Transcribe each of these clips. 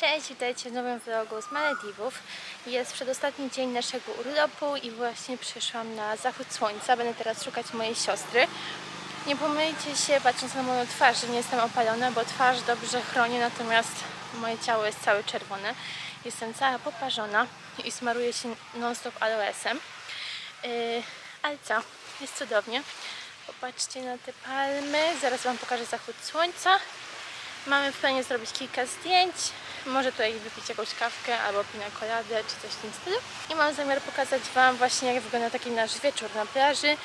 Cześć, witajcie w nowym vlogu z Malediwów. Jest przedostatni dzień naszego urlopu i właśnie przyszłam na zachód słońca. Będę teraz szukać mojej siostry. Nie pomylicie się patrząc na moją twarz, że nie jestem opalona, bo twarz dobrze chroni, natomiast moje ciało jest całe czerwone. Jestem cała poparzona i smaruję się non-stop aloesem. Yy, ale co? Jest cudownie. Popatrzcie na te palmy. Zaraz Wam pokażę zachód słońca. Mamy w planie zrobić kilka zdjęć, może tutaj wypić jakąś kawkę albo pina coladę czy coś w tym stylu. I mam zamiar pokazać Wam właśnie jak wygląda taki nasz wieczór na plaży.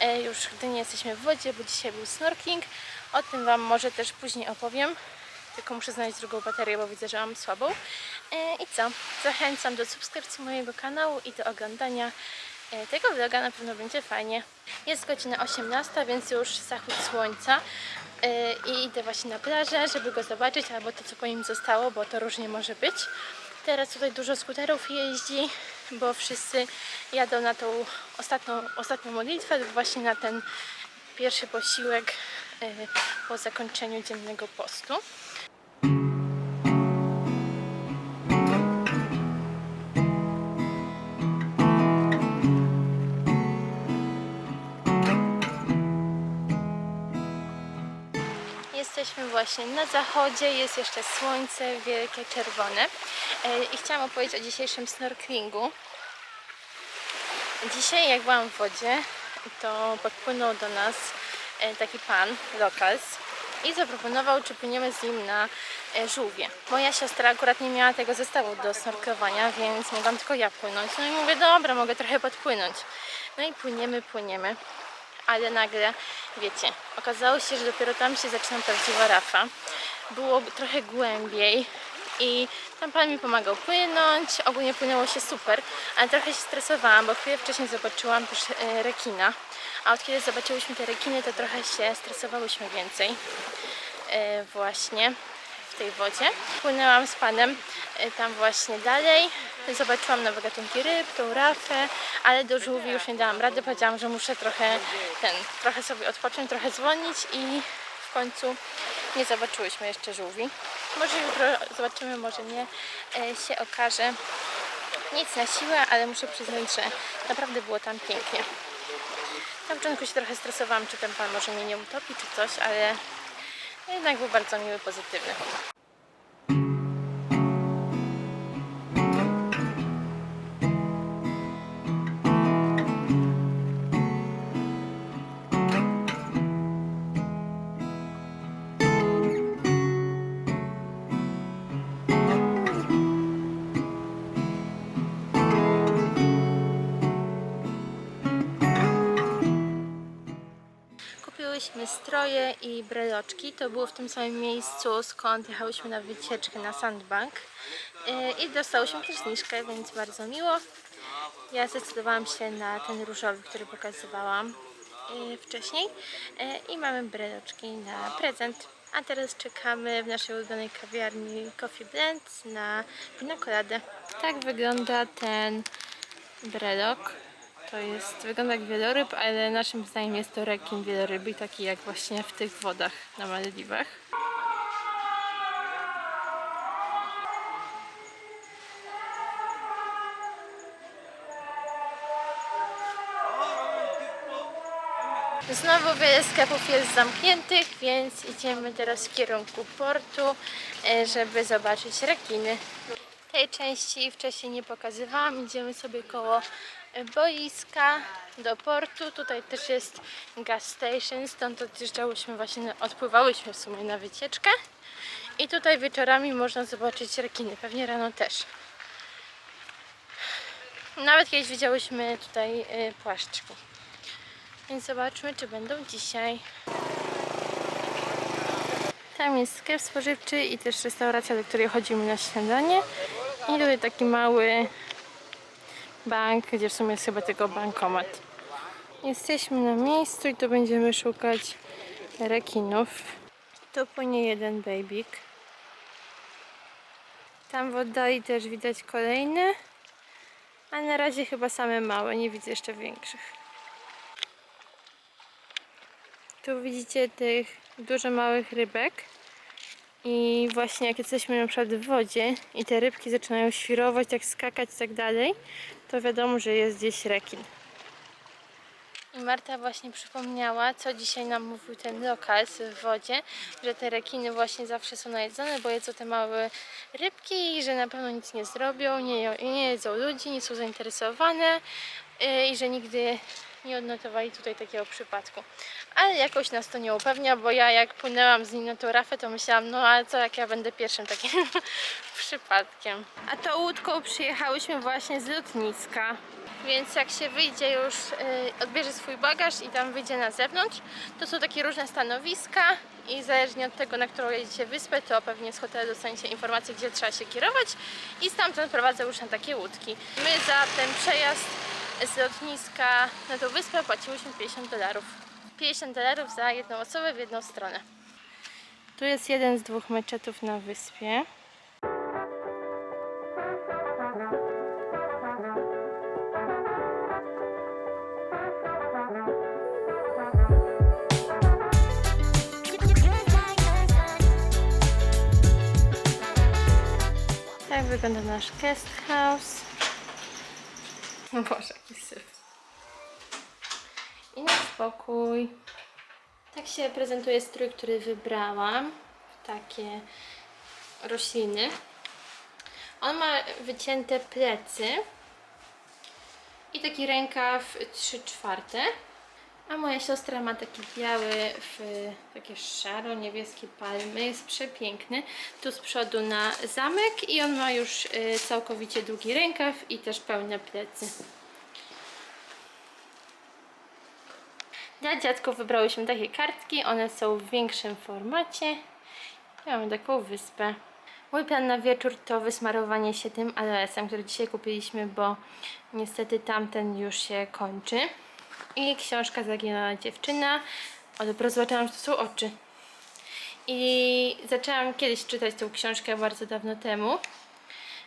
E, już gdy nie jesteśmy w wodzie, bo dzisiaj był snorkeling. O tym Wam może też później opowiem. Tylko muszę znaleźć drugą baterię, bo widzę, że mam słabą. E, I co? Zachęcam do subskrypcji mojego kanału i do oglądania tego vloga. Na pewno będzie fajnie. Jest godzina 18, więc już zachód słońca. Yy, i idę właśnie na plażę, żeby go zobaczyć, albo to co po nim zostało, bo to różnie może być. Teraz tutaj dużo skuterów jeździ, bo wszyscy jadą na tą ostatnią, ostatnią modlitwę lub właśnie na ten pierwszy posiłek yy, po zakończeniu dziennego postu. Jesteśmy właśnie na zachodzie, jest jeszcze słońce wielkie, czerwone. E, I chciałam opowiedzieć o dzisiejszym snorkelingu. Dzisiaj jak byłam w wodzie, to podpłynął do nas e, taki pan, locals, i zaproponował, czy płyniemy z nim na e, żółwie. Moja siostra akurat nie miała tego zestawu do snorklowania, więc mogłam tylko ja płynąć. No i mówię, dobra, mogę trochę podpłynąć. No i płyniemy, płyniemy ale nagle, wiecie, okazało się, że dopiero tam się zaczyna prawdziwa rafa. Było trochę głębiej i tam pan mi pomagał płynąć, ogólnie płynęło się super, ale trochę się stresowałam, bo chwilę wcześniej zobaczyłam też e, rekina, a od kiedy zobaczyłyśmy te rekiny, to trochę się stresowałyśmy więcej e, właśnie w tej wodzie. Płynęłam z panem e, tam właśnie dalej. Zobaczyłam nowe gatunki ryb, tą rafę, ale do żółwi już nie dałam rady. Powiedziałam, że muszę trochę ten, trochę sobie odpocząć, trochę zwolnić i w końcu nie zobaczyłyśmy jeszcze żółwi. Może jutro zobaczymy, może nie. E, się okaże. Nic na siłę, ale muszę przyznać, że naprawdę było tam pięknie. Na początku się trochę stresowałam, czy ten pan może mnie nie utopi, czy coś, ale jednak był bardzo miły, pozytywny. Kupiłyśmy stroje i breloczki. To było w tym samym miejscu, skąd jechałyśmy na wycieczkę na Sandbank. Yy, I dostałyśmy też zniżkę, więc bardzo miło. Ja zdecydowałam się na ten różowy, który pokazywałam yy, wcześniej. Yy, I mamy breloczki na prezent. A teraz czekamy w naszej ulubionej kawiarni Coffee Blend na pina coladę. Tak wygląda ten brelok. To jest, wygląda jak wieloryb, ale naszym zdaniem jest to rekin wieloryby, taki jak właśnie w tych wodach na Malediwach. Znowu wiele sklepów jest zamkniętych, więc idziemy teraz w kierunku portu, e, żeby zobaczyć rekiny. Tej części wcześniej nie pokazywałam. Idziemy sobie koło boiska do portu. Tutaj też jest gas station, stąd odjeżdżałyśmy właśnie, odpływałyśmy w sumie na wycieczkę. I tutaj wieczorami można zobaczyć rekiny, pewnie rano też. Nawet kiedyś widziałyśmy tutaj e, płaszczki. Więc zobaczmy, czy będą dzisiaj. Tam jest sklep spożywczy i też restauracja, do której chodzimy na śniadanie. I tutaj taki mały bank, gdzie w sumie jest chyba tylko bankomat. Jesteśmy na miejscu i tu będziemy szukać rekinów. Tu płynie jeden babik. Tam w oddali też widać kolejny. A na razie chyba same małe, nie widzę jeszcze większych. Tu widzicie tych dużo małych rybek. I właśnie jak jesteśmy na przykład w wodzie i te rybki zaczynają świrować, tak skakać i tak dalej, to wiadomo, że jest gdzieś rekin. I Marta właśnie przypomniała, co dzisiaj nam mówił ten lokal w wodzie, że te rekiny właśnie zawsze są najedzone, bo jedzą te małe rybki i że na pewno nic nie zrobią, nie, nie jedzą ludzi, nie są zainteresowane yy, i że nigdy nie odnotowali tutaj takiego przypadku. Ale jakoś nas to nie upewnia, bo ja jak płynęłam z nim na tą rafę, to myślałam, no ale co jak ja będę pierwszym takim przypadkiem. A tą łódką przyjechałyśmy właśnie z lotniska. Więc jak się wyjdzie już, y, odbierze swój bagaż i tam wyjdzie na zewnątrz, to są takie różne stanowiska i zależnie od tego, na którą jedziecie wyspę, to pewnie z hotelu dostaniecie informację, gdzie trzeba się kierować i stamtąd prowadzę już na takie łódki. My za ten przejazd z lotniska na tą wyspę płaciłyśmy 50 dolarów. 50 dolarów za jedną osobę w jedną stronę. Tu jest jeden z dwóch meczetów na wyspie. Tak wygląda nasz guest house. Boże, jaki syf. I nasz spokój. Tak się prezentuje strój, który wybrałam. Takie rośliny. On ma wycięte plecy i taki rękaw 3 czwarte. A moja siostra ma taki biały, w, takie szaro-niebieskie palmy. Jest przepiękny. Tu z przodu na zamek i on ma już y, całkowicie długi rękaw i też pełne plecy. Dla dziadków wybrałyśmy takie kartki. One są w większym formacie. Mamy taką wyspę. Mój plan na wieczór to wysmarowanie się tym aloesem, który dzisiaj kupiliśmy, bo niestety tamten już się kończy. I książka Zaginana dziewczyna. O, dopiero zobaczyłam, że to są oczy. I zaczęłam kiedyś czytać tą książkę bardzo dawno temu.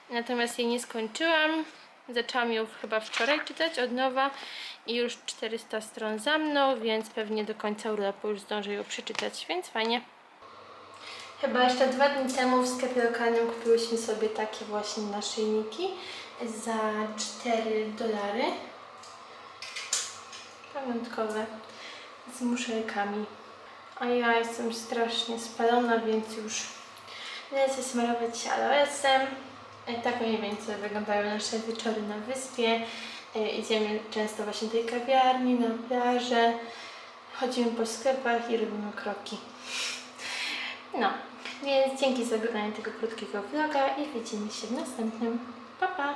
Natomiast jej nie skończyłam. Zaczęłam ją chyba wczoraj czytać od nowa i już 400 stron za mną, więc pewnie do końca urlopu już zdążę ją przeczytać, więc fajnie. Chyba jeszcze dwa dni temu w sklepie lokalnym kupiłyśmy sobie takie właśnie naszyjniki za 4 dolary. Pamiątkowe z muszelkami. A ja jestem strasznie spalona, więc już lecę smarować się aloesem. E, Tak mniej więcej wyglądają nasze wieczory na wyspie. E, Idziemy często właśnie do tej kawiarni, na plażę. Chodzimy po sklepach i robimy kroki. No, więc dzięki za oglądanie tego krótkiego vloga i widzimy się w następnym. Pa, pa!